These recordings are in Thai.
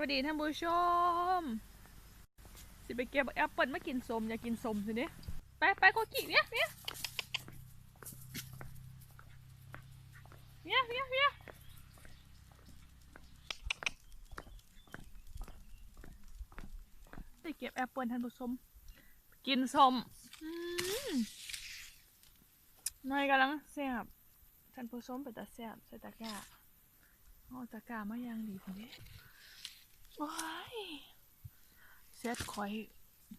วัสดีท่านผู้ชม สิไปเก็บแอปเปิลมากินสมอยากกินสมสิเนี่ยไปไปโกกิเนี่ยเนี่ยเนี่ยเนี่ยเนี่ยไปเก็บแอปเปิลท่านผู้ชม กินสมอืมน่อยกำลังแซ่บท่านผู้ชมเป็นตาแซ่บใส่ตะกร้าเอาตะกร้ามาอย่างดีสิเนี่ย ว้ายเซ็ตข่อย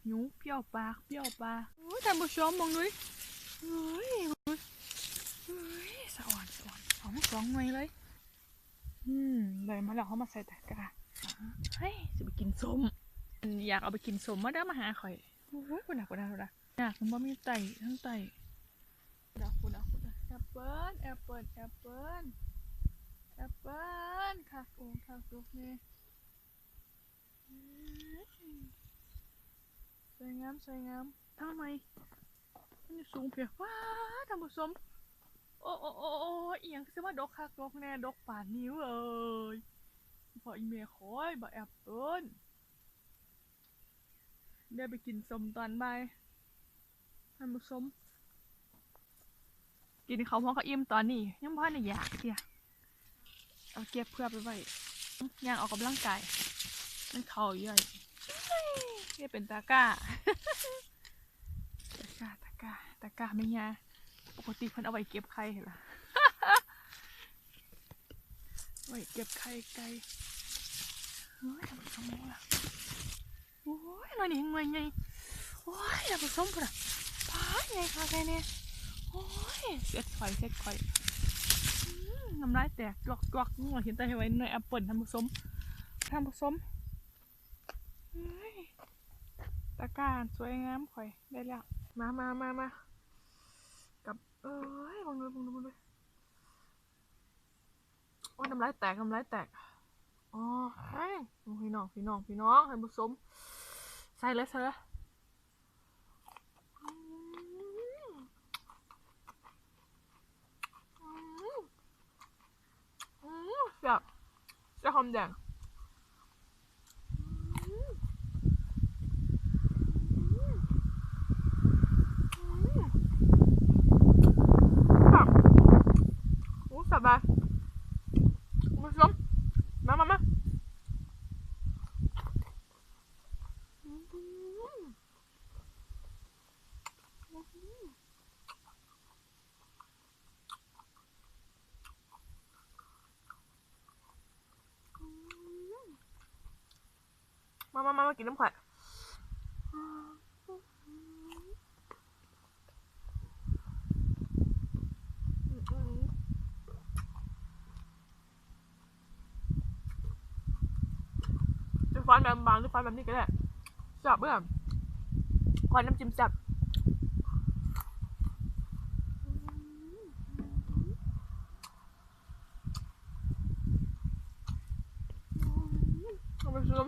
หิวเปรี้ยวปากเปรี้ยวปากโอ้ยท่านผู้ชมมองดูดิเฮ้ยมองดูเฮ้ยสะอ่อนสะอ่อนสองสองหน่วยเลย อืมเลยมาแล้วเขามาใส่ตะกร้าเฮ้ยจะไปกินส้ม อยากเอาไปกินส้มมาเด้อมาหาข่อยโอ้ยคุณน่ะคุณน่ะคุณน่ะอยากมันบ่มีไตทั้งไตคุณน่ะคุณน่ะคุณน่ะแอปเปิ้ลแอปเปิ้ลแอปเปิ้ลแอปเปิ้ลค่ะโอ้ค่ะลูกนี่ สวยงามสวยงามทำไมมันสูงเพียว้าท่านผู้ชมโอ้โอ้โอ้โอ้เอียงคือว่าดกคักดกแน่ดกป่านนิ้วเอ้ยพออีเมลคอยบ่แอบเอิ้นได้ไปกินสมตอนบ่ายท่านผู้ชมกินเขาวพร้อมเขาวอิ่มตอนนี้ยังพ่อเนี่ยอยากเดียเอาเก็บเพื่อไปไว้ย่างออกกำลังกาย มันเข่าย่อยนี่เป็นตะก้า ตะก้า ตะก้า ตะก้าไม่ยาปกติเพิ่นเอาไว้เก็บไข่เห็นปะไว้เก็บไข่ไก่เฮ้ยทำไมสมองล่ะโอ้ยนอยนี่หน่อยไงโอ้ยอย่าไปส้มพุ่นอะพาไงคะแกเนี่ยโอ้ยเซ็ตข่อยเซ็ตข่อยน้ำลายแตกจวกจวกๆนี่เห็นแต่ให้ไว้หน่อยแอปเปิลทำผสมท่านผู้ชม ตะการสวยงามข่อยได้แล้ว มามามามากับ เอ้ยบังเลยบังเลยบังเลยโอ้ยน้ำลายแตกน้ำลายแตกอ๋อเฮ้ยพี่น้องพี่น้องพี่น้องท่านผู้ชมใส่เลยใส่เลยอืมอืมอืมแบบจะหอมแดง ค่ะโอ้สบายคุณผู้ชมมามามา มามากินน้ำแข็งจะฟันแบบบางหรือฟันแบบนี้ก็ได้จับเบื่อคอยน้ำจิ้มจับเอาไปซึม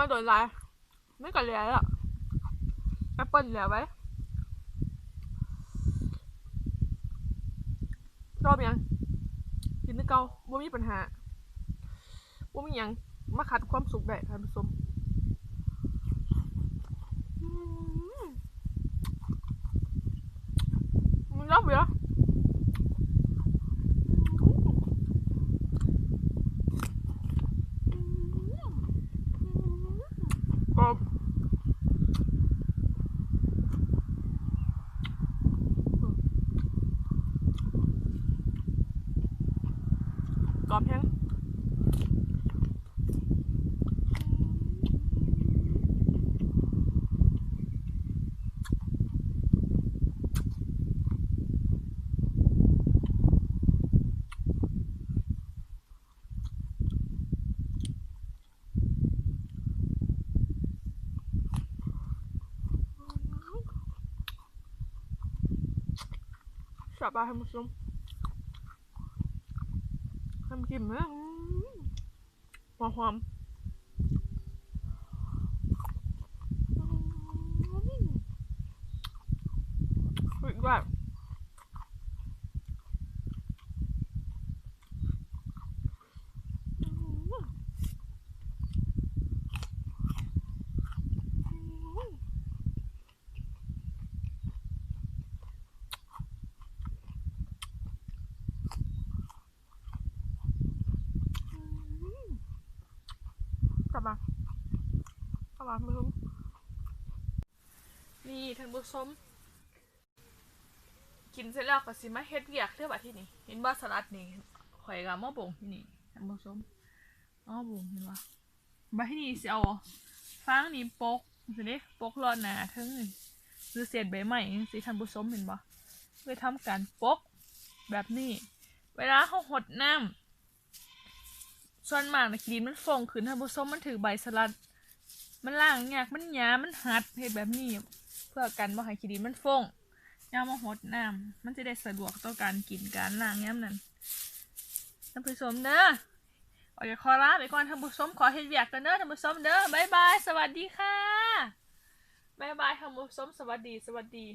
มันลงไปโอ้ยค่ะฟ้ามาโดนอะไรไม่กันเลยอะแอปเปิลเหลือไว้รอบยังกินนึกเกาบ่มีปัญหาบ่มียังมาขัดความสุขได้ท่านผู้ชมอืมมันรับเหรอกรอบกรอบแห้ง จับปลาให้มันชมทำกินไหมหอมหอมอีกแบบกลับมากลับมาไม่รู้นี่ท่านผู้ชมกินเสร็จแล้วก็สิมาเฮ็ดเวียกเด้อบัดที่นี่เห็นบ่สลัดนี่ข่อยก็เอามาบ่งที่นี่ท่านผู้ชมเอามาบ่งเห็นบ่บัดที่นี่สิเอาฟางนี่ปกสิเด้ปกรอดหนาเทิงนี่คือเศษใบไม้จังซี่ท่านผู้ชมเห็นบ่เพื่อทำการปกแบบนี้ เวลาเฮาหดน้ำส่วนมากนะกินมันฟงขึ้นท่านผู้ชมมันถือใบสลัด มันล่างยากมันหยามันหัดเฮ็ดแบบนี้ เพื่อกันบ่ให้ขี้ดินมันฟงยามาหดน้ำมันจะได้สะดวกต่อการกินการล้างย้ำนั่นท่านผู้ชมเด้อออกจากคอลาไปก่อนท่านผู้ชมขอเฮ็ดเวียกกันเด้อท่านผู้ชมเด้อบายบาย สวัสดีค่ะบายบายท่านผู้ชมสวัสดีสวัสดี